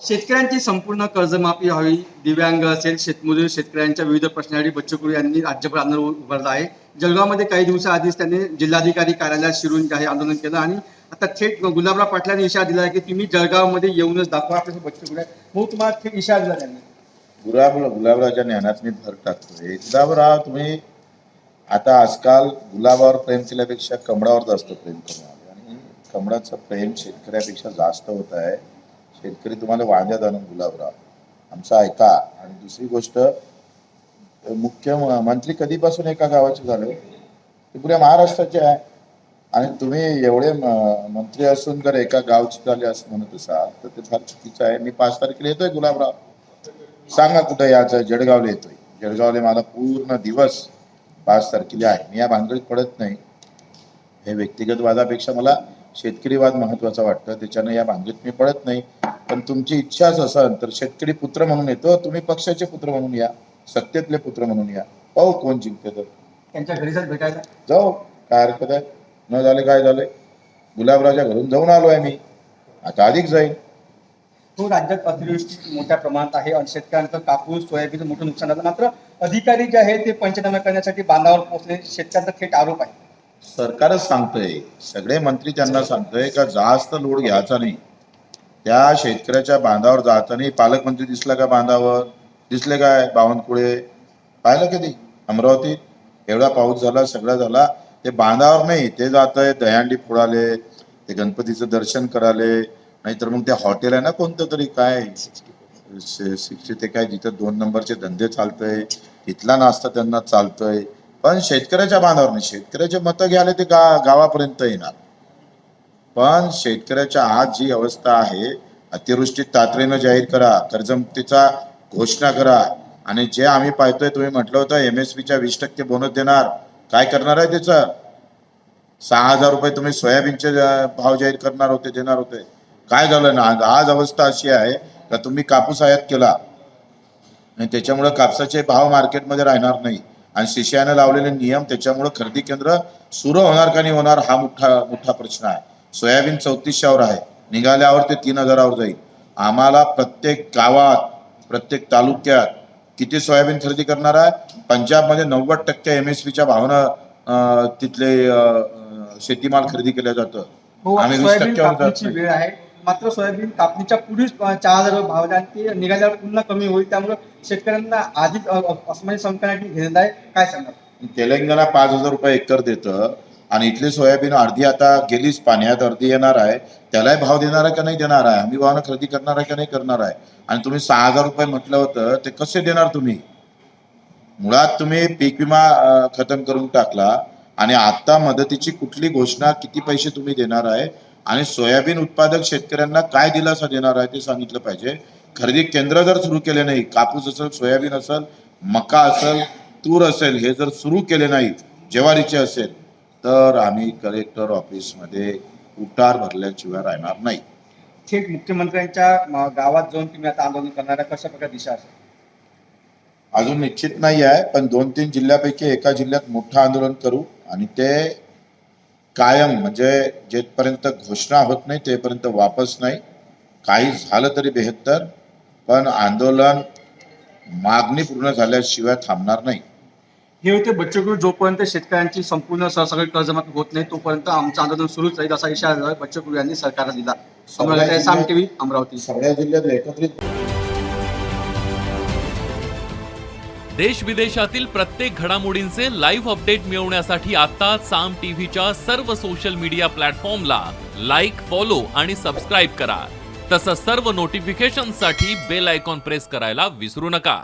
शेतकऱ्यांची संपूर्ण कर्जमाफी व्हावी दिव्यांग असेल शेतमजूर शेतकऱ्यांच्या विविध प्रश्नांसाठी बच्चू यांनी राज्यभर आंदोलन उभारलं आहे. जळगावमध्ये काही दिवसाआधीच त्यांनी जिल्हाधिकारी कार्यालयात शिरून काही आंदोलन केलं आणि आता थेट गुलाबराव पाटलांनी इशारा दिला आहे की तुम्ही जळगावमध्ये येऊनच दाखवा असं बच्चू आहे भाऊ तुम्हाला थेट इशारा दिला त्यांनी. गुलाब गुलाबरावच्या ज्ञानात मी भर टाकतोय. गुलाबराव तुम्ही आता आजकाल गुलाबावर प्रेम केल्यापेक्षा कमळावर जास्त प्रेम करणार आणि कमळाचं प्रेम शेतकऱ्यापेक्षा जास्त होत आहे. शेतकरी तुम्हाला वांद्यात आणून गुलाबराव. आमचं ऐका. आणि दुसरी गोष्ट मुख्य मंत्री कधीपासून एका गावाचे झाले? ते पुऱ्या महाराष्ट्राचे आहे. आणि तुम्ही एवढे मंत्री असून जर एका गावचे झाले असं म्हणत असाल तर ते फार चुकीचं आहे. मी पाच तारखेला येतोय गुलाबराव. सांगा कुठं यायचं? जळगावला येतोय. जळगावला मला पूर्ण दिवस पाच तारखेला आहे. मी या भानगडीत पडत नाही. हे व्यक्तिगत वादापेक्षा मला शेतकरी वाद महत्त्वाचा वाटतं. त्याच्यानं या भानगडीत मी पडत नाही. पण तुमची इच्छाच असेल तर शेतकरी पुत्र म्हणून येतो तुम्ही पक्षाचे पुत्र म्हणून या सत्तेतले पुत्र म्हणून या. पाहू कोण जिंकते तर. त्यांच्या भेटायला. जाऊ काय हरकत आहे? न झाले काय झाले? गुलाबरावच्या घरून जाऊन आलो आहे मी. आता अधिक जाईल तो राज्यात अतिवृष्टी मोठ्या प्रमाणात आहे आणि शेतकऱ्यांचं कापूस सोयाबीनचं मोठं नुकसान झालं. मात्र अधिकारी जे आहे ते पंचनामे करण्यासाठी बांधावर पोहोचले. शेतकऱ्यांचा थेट आरोप आहे. सरकारच सांगतोय. सगळे मंत्री त्यांना सांगतोय का जास्त लोड घ्यायचा नाही. त्या शेतकऱ्याच्या बांधावर जातानी पालकमंत्री दिसला का बांधावर? दिसले काय? बावनकुळे? पाहिलं कधी? अमरावतीत एवढा पाऊस झाला सगळा झाला. ते बांधावर नाही ते जात आहे दह्यांडी फोडाले ते गणपतीचं दर्शन कराले. नाहीतर मग ते हॉटेल आहे ना कोणतं तरी काय? सिक्स्टी ते काय? जिथं दोन नंबरचे धंदे चालतंय तिथला नाश्ता त्यांना चालतोय. पण शेतकऱ्याच्या बांधावर नाही. शेतकऱ्याचे मतं घ्यायला ते गा गावापर्यंत येणार. पण शेतकऱ्याच्या आज जी अवस्था आहे अतिवृष्टी तातडीनं जाहीर करा कर्जमुक्तीचा घोषणा करा. आणि जे आम्ही पाहतोय तुम्ही म्हटलं होतं एम एस पीच्या वीस टक्के बोनस देणार. काय करणार आहे त्याचं? सहा हजार रुपये तुम्ही सोयाबीनचे भाव जाहीर करणार होते देणार होते. काय झालं ना आज आज अवस्था अशी आहे का तुम्ही कापूस आयात केला? आणि त्याच्यामुळे कापसाचे भाव मार्केटमध्ये राहणार नाही. आणि शिष्याने लावलेले नियम त्याच्यामुळे खरेदी केंद्र सुरू होणार का नाही होणार हा मोठा मोठा प्रश्न आहे. सोयाबीन चौतीसशेवर आहे. निघाल्यावर ते तीन हजारावर जाईल. आम्हाला प्रत्येक गावात प्रत्येक तालुक्यात किती सोयाबीन खरेदी करणार आहे? पंजाबमध्ये नव्वद टक्के एम एस पीच्या भावना तिथले शेतीमाल खरेदी केलं जातं. हो आम्ही वीस टक्क्यावर. वेळ आहे. मात्र सोयाबीन कापणीच्या अं, चार हजार भाव ते निघाल्यावर पुन्हा कमी होईल. त्यामुळे शेतकऱ्यांना आधीच अस्मानी संकटाची घेण्यात आहे. काय सांगणार तेलंगणा पाच हजार रुपये एकर देतं. आणि इथली सोयाबीन अर्धी आता गेलीच पाण्यात अर्धी येणार आहे. त्यालाही भाव देणार आहे का नाही देणार आहे? आम्ही भावना खरेदी करणार आहे का नाही करणार आहे? आणि तुम्ही सहा हजार रुपये म्हटलं होतं ते कसे देणार तुम्ही? मुळात तुम्ही पीक विमा खतम करून टाकला आणि आता मदतीची कुठली घोषणा किती पैसे तुम्ही देणार आहे? आणि सोयाबीन उत्पादक शेतकऱ्यांना काय दिलासा देणार आहे ते सांगितलं पाहिजे. खरेदी केंद्र जर सुरू केले नाही कापूस असेल सोयाबीन असेल मका असेल तूर असेल हे जर सुरू केले नाही ज्वारीचे असेल तर आम्ही कलेक्टर ऑफिसमध्ये उतार भरल्याशिवाय राहणार नाही. थेट मुख्यमंत्र्यांच्या गावात जाऊन तुम्ही आता आंदोलन करणार कशा प्रकारे दिशा असेल? अजून निश्चित नाही आहे पण दोन तीन जिल्ह्यापैकी एका जिल्ह्यात मोठं आंदोलन करू आणि ते कायम म्हणजे जेपर्यंत घोषणा होत नाही तेपर्यंत वापस नाही. काही झालं तरी बेहत्तर पण आंदोलन मागणी पूर्ण झाल्याशिवाय थांबणार नाही. हे होते बच्चूकडू जोपर्यंत शेतकऱ्यांची संपूर्ण सरसकट कर्जमाफी होत नाही तोपर्यंत आमचं आंदोलन सुरूच राहील असा इशारा बच्चूकडू यांनी सरकारला दिला. साम टीव्ही अमरावती. सगळ्या जिल्ह्यात एकत्रित देश विदेशातील प्रत्येक घडामोडींचे लाईव्ह अपडेट मिळवण्यासाठी आता साम टीव्हीच्या सर्व सोशल मीडिया प्लॅटफॉर्मला लाईक फॉलो आणि सबस्क्राईब करा. तसंच सर्व नोटिफिकेशनसाठी बेल आयकॉन प्रेस करायला विसरू नका.